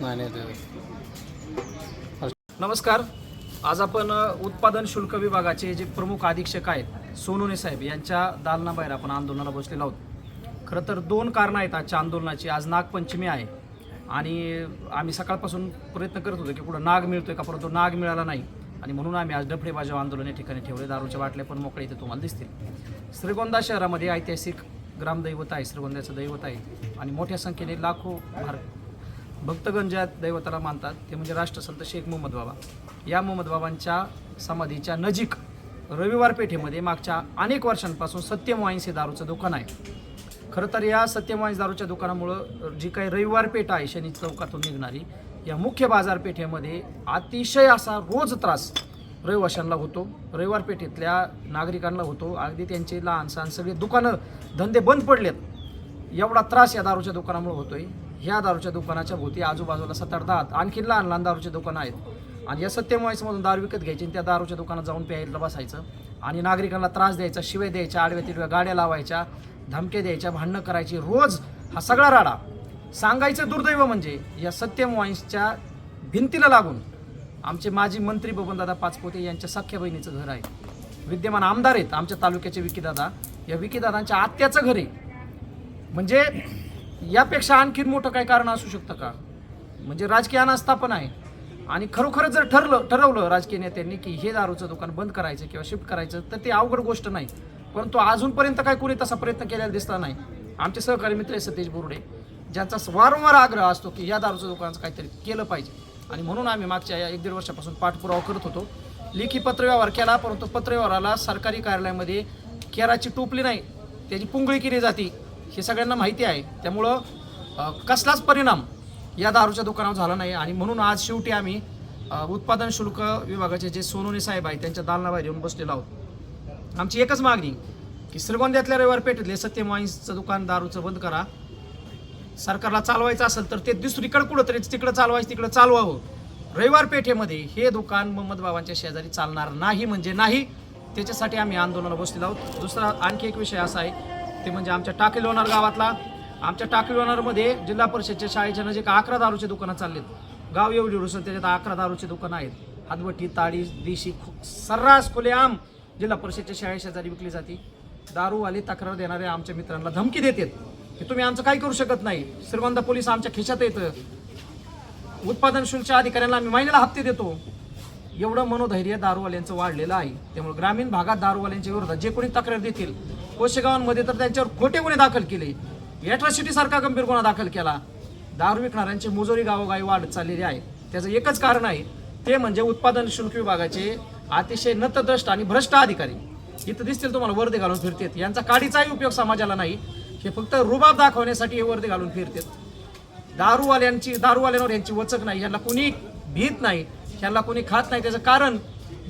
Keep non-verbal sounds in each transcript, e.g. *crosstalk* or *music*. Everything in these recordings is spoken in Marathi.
नाही नाही नमस्कार. आज आपण उत्पादन शुल्क विभागाचे जे प्रमुख अधीक्षक आहेत सोनुने साहेब यांच्या दालनाबाहेर आपण आंदोलनाला बसलेलो आहोत. खरं तर दोन कारणं आहेत आजच्या आंदोलनाची. आज नागपंचमी आहे आणि आम्ही सकाळपासून प्रयत्न करत होतो की कुठं नाग मिळतोय का परंतु नाग मिळाला नाही. आणि म्हणून आम्ही आज डफडे बाजाव आंदोलन या ठिकाणी ठेवले. दारूच्या बाटल्या पण मोकळे इथे तुम्हाला दिसतील. श्रीगोंदा शहरामध्ये ऐतिहासिक ग्रामदैवत आहे श्रीगोंद्याचं दैवत आहे. आणि मोठ्या संख्येने लाखो भार भक्तगण ज्या दैवताला मानतात ते म्हणजे राष्ट्रसंत शेख मोहम्मद बाबा. या मोहम्मद बाबांच्या समाधीच्या नजीक रविवार पेठेमध्ये मागच्या अनेक वर्षांपासून सत्यम हे दारूचं दुकान आहे. खरं तर या सत्यमवाईंस दारूच्या दुकानामुळं जी काही रविवार पेठ आहे शनी चौकातून निघणारी या मुख्य बाजारपेठेमध्ये अतिशय असा रोज त्रास रहिवाशांना होतो. रविवार पेठेतल्या नागरिकांना होतो. अगदी त्यांचे लहान सहान सगळे दुकानं धंदे बंद पडलेत. एवढा त्रास या दारूच्या दुकानामुळे होतोय. ह्या दारूच्या दुकानाच्या भोवती आजूबाजूला सात दहा आणखी लहान लहान दारूचे दुकानं आहेत. आणि या सत्यमवाईसमधून दारू विकत घ्यायची आणि त्या दारूच्या दुकानात जाऊन प्यायला बसायचं. आणि नागरिकांना त्रास द्यायचा शिवे द्यायच्या आडव्या तिडव्या गाड्या लावायच्या धमके द्यायच्या भांडणं करायची. रोज हा सगळा राडा. सांगायचं दुर्दैव म्हणजे या सत्यम वाईन्सच्या भिंतीला लागून आमचे माजी मंत्री बबनदादा पाचपोते यांच्या सख्या बहिणीचं घर आहे. विद्यमान आमदार आहेत आमच्या तालुक्याचे विकीदादा. या विकीदादांच्या आत्याचं घर आहे. म्हणजे यापेक्षा आणखीन मोठं काही कारण असू शकतं का? म्हणजे राजकीय अनास्थापन आहे. आणि खरोखरच जर ठरलं ठरवलं राजकीय नेत्यांनी की हे दारूचं दुकान बंद करायचं किंवा शिफ्ट करायचं तर ते अवघड गोष्ट नाही. परंतु अजूनपर्यंत काय कोणी तसा प्रयत्न केलेला दिसला नाही. आमचे सहकारी मित्र आहे सतीश बोर्डे ज्यांचा वारंवार आग्रह असतो की या दारूचं दुकानाचं काहीतरी केलं पाहिजे. आणि म्हणून आम्ही मागच्या या एक दीड वर्षापासून पाठपुरावा करत होतो. लेखी पत्रव्यवहार केला परंतु पत्रव्यवहाराला सरकारी कार्यालयामध्ये केराची टोपली नाही त्याची पुंगळी केली जाते. हे सगळ्यांना माहिती आहे. त्यामुळं कसलाच परिणाम या दारूच्या दुकानावर झाला नाही. आणि म्हणून आज शेवटी आम्ही उत्पादन शुल्क विभागाचे जे सोनोने साहेब आहेत त्यांच्या दालनाबाहेर येऊन बसलेलो आहोत. आमची एकच मागणी की श्रीगोंद्यातल्या रविवार पेठेतले सत्यम वाईन्सचं दुकान दारूचं बंद करा. सरकारला चालवायचं असेल तर ते दुसरीकडे कुठं तरी तिकडं चालवायचं तिकडं चालवावं. रविवार पेठेमध्ये हे दुकान मोहम्मद बाबांच्या शेजारी चालणार नाही म्हणजे नाही. त्याच्यासाठी आम्ही आंदोलनाला बसलेलो आहोत. दुसरा आणखी एक विषय असा आहे ते म्हणजे आमच्या टाकी लोणार गावातला. आमच्या टाकी लोणारमध्ये जिल्हा परिषदच्या शाळेच्या नजिक अकरा दारूचे दुकानं चाललेत. गाव एवढी रुसून त्याच्यात अकरा दारूचे दुकानं आहेत. हातभट्टी ताडी देशी खु- सर्रास खुलेआम जिल्हा परिषदच्या शाळेशेजारी विकली जाते. दारूवाले तक्रार देणारे आमच्या मित्रांना धमकी देतात. की तुम्ही आमचं काही करू शकत नाही. श्रीगोंदा पोलीस आमच्या खिशात येतं. उत्पादन शुल्कच्या अधिकाऱ्यांना आम्ही महिन्याला हप्ते देतो. एवढं मनोधैर्य दारूवाल्यांचं वाढलेलं आहे. त्यामुळे ग्रामीण भागात दारूवाल्यांच्या विरोधात जे कोणी तक्रार देतील कोशेगावांमध्ये तर त्यांच्यावर खोटे गुन्हे दाखल केले. अॅट्रॉसिटी सारखा गंभीर गुन्हा दाखल केला. दारू विकणाऱ्यांची मुजोरी गावोगावी वाढत चाललेली आहे. त्याचं एकच कारण आहे ते म्हणजे उत्पादन शुल्क विभागाचे अतिशय नतद्रष्ट आणि भ्रष्ट अधिकारी. इथं दिसतील तुम्हाला वर्दी घालून फिरतेत. यांचा काडीचाही उपयोग समाजाला नाही. हे फक्त रुबाब दाखवण्यासाठी हे वर्दी घालून फिरतेत. दारूवाल्यांची दारूवाल्यांवर यांची वचक नाही. यांना कोणी भीत नाही. यांना कोणी खात नाही. त्याचं कारण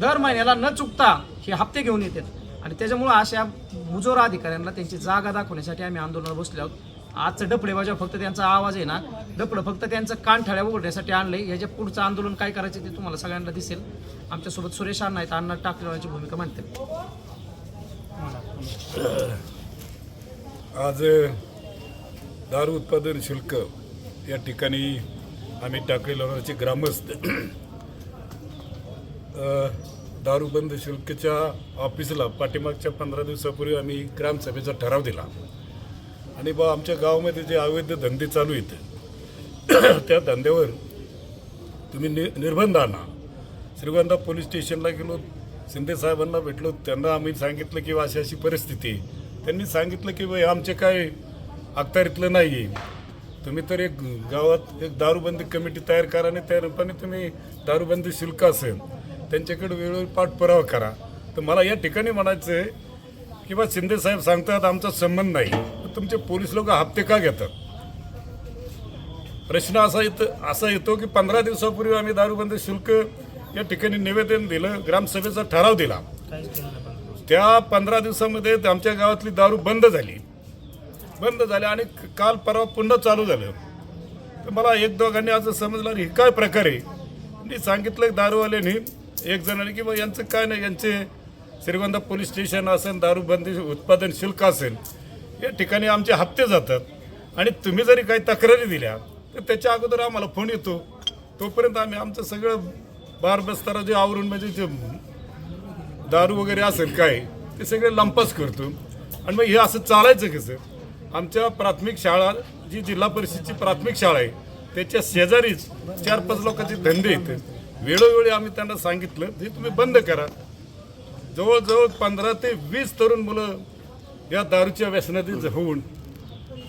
दर महिन्याला न चुकता हे हप्ते घेऊन येतात. आणि त्याच्यामुळं अशा मुजोरा अधिकाऱ्यांना त्यांची जागा दाखवण्यासाठी आम्ही आंदोलनाला बसले आहोत. आजचं डपडेबाजा फक्त त्यांचा आवाज आहे ना डपडं फक्त त्यांचं कानठाळ्या उघडण्यासाठी आणलंय. याच्या पुढचं आंदोलन काय करायचं ते तुम्हाला सगळ्यांना दिसेल. आमच्यासोबत सुरेश अण्णा आहेत. अण्णा टाकलेवाची भूमिका मांडते. आज दारू उत्पादन शुल्क या ठिकाणी आम्ही टाकळी लोणारचे ग्रामस्थ दारूबंद शुल्कच्या ऑफिसला पाठीमागच्या पंधरा दिवसापूर्वी आम्ही ग्रामसभेचा ठराव दिला. आणि बा आमच्या गावामध्ये जे अवैध धंदे चालू आहेत *clears throat* त्या धंद्यावर तुम्ही नि निर्बंध आणा. श्रीगोंदा पोलीस स्टेशनला गेलो शिंदे साहेबांना भेटलो त्यांना आम्ही सांगितलं की अशी अशी परिस्थिती त्यांनी सांगितलं की बाई आमचे काय अखत्यारीतलं नाही आहे तुम्ही तर एक गावात एक दारूबंदी कमिटी तयार करा आणि त्या रूपाने तुम्ही दारूबंदी शुल्क असेल. त्यांच्याकडे वेळोवेळी पाठपुरावा करा. तर मला या ठिकाणी म्हणायचं आहे की बा शिंदे साहेब सांगतात आमचा संबंध नाही. तुमचे पोलीस लोक हप्ते का घेतात? प्रश्न असा येतो असा येतो की पंधरा दिवसापूर्वी आम्ही दारूबंदी शुल्क या ठिकाणी निवेदन दिलं ग्रामसभेचा ठराव दिला. त्या पंधरा दिवसामध्ये आमच्या गावातली दारू बंद झाली. बंद झाली आणि काल परवा पुन्हा चालू झालं. तर मला एक दोघांनी असं समजलं हे काय प्रकारे मी सांगितलं दारूवाल्याने एक जणाने की बा यांचं काय नाही यांचे श्रीगोंदा पोलीस स्टेशन असेल दारूबंदी उत्पादन शुल्क असेल या ठिकाणी आमचे हप्ते जातात. आणि तुम्ही जरी काही तक्रारी दिल्या तर त्याच्या अगोदर आम्हाला फोन येतो. तोपर्यंत आम्ही आमचं सगळं बार बस्तारा जे आवरून म्हणजे जे दारू वगैरे असेल काय ते सगळे लंपास करतो. आणि मग हे असं चालायचं कसं? आमच्या प्राथमिक शाळा जी जिल्हा परिषदची प्राथमिक शाळा आहे त्याच्या शेजारीच चार पाच लोकांचे धंदे येतात वेळोवेळी आम्ही त्यांना सांगितलं हे तुम्ही बंद करा. जवळजवळ पंधरा ते वीस तरुण मुलं या दारूच्या व्यसनातील होऊन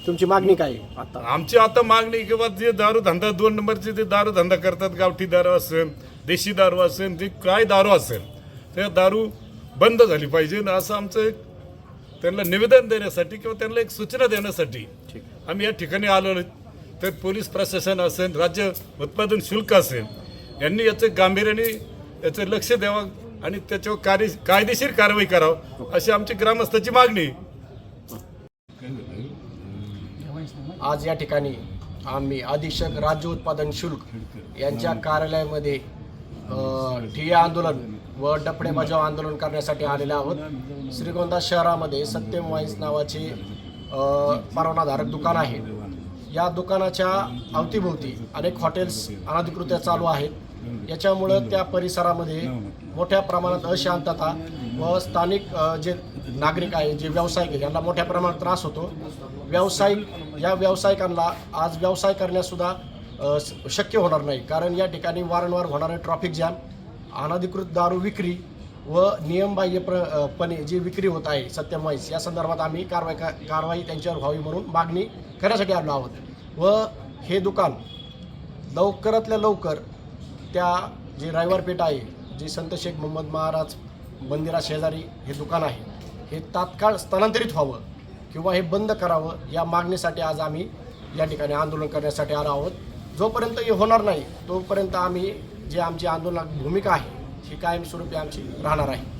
तुमची मागणी काय आता? आमची आता मागणी किंवा जे दारू धंदा दोन नंबरचे जे दारू धंदा करतात गावठी दारू असेल देशी दारू असेल जे काय दारू असेल त्या दारू बंद झाली पाहिजे. असं आमचं एक त्यांना निवेदन देण्यासाठी किंवा त्यांना एक सूचना देण्यासाठी आम्ही या ठिकाणी आलो तर पोलीस प्रशासन असेल राज्य उत्पादन शुल्क असेल यांनी याचं गांभीर्याने याचं लक्ष द्यावं आणि त्याच्यावर कार्य कायदेशीर कारवाई करावं अशी आमची ग्रामस्थाची मागणी. आज या ठिकाणी आम्ही अधीक्षक राज्य उत्पादन शुल्क यांच्या कार्यालयामध्ये ठिय्या आंदोलन व डपडे बजाव आंदोलन करण्यासाठी आलेले आहोत. श्रीगोंदा शहरामध्ये सत्यम वाईन्स नावाचे परवानाधारक दुकान आहे. या दुकानाच्या अवतीभोवती अनेक हॉटेल्स अनधिकृत्या चालू आहेत. याच्यामुळं त्या परिसरामध्ये मोठ्या प्रमाणात अशांतता व स्थानिक जे नागरिक आहे जे व्यावसायिक आहे यांना मोठ्या प्रमाणात त्रास होतो. व्यावसायिक या व्यावसायिकांना आज व्यवसाय करण्यासुद्धा शक्य होणार नाही. कारण या ठिकाणी वारंवार होणारे ट्रॅफिक जॅम अनधिकृत दारू विक्री व नियमबाह्य पणे जी विक्री होत आहे सत्यम वाईस या संदर्भात आम्ही कारवाई का कारवाई त्यांच्यावर व्हावी म्हणून मागणी करण्यासाठी आलो आहोत. व हे दुकान लवकरातल्या लवकर त्या जे रविवार पेठ आहे जे संत शेख मोहम्मद महाराज मंदिरा शेजारी हे दुकान आहे हे तात्काळ स्थलांतरित व्हावं किंवा हे बंद करावं या मागणीसाठी आज आम्ही या ठिकाणी आंदोलन करण्यासाठी आलो आहोत. जोपर्यंत हे होणार नाही तोपर्यंत आम्ही जे आमची आंदोलनात भूमिका आहे ही कायमस्वरूपी आमची राहणार आहे.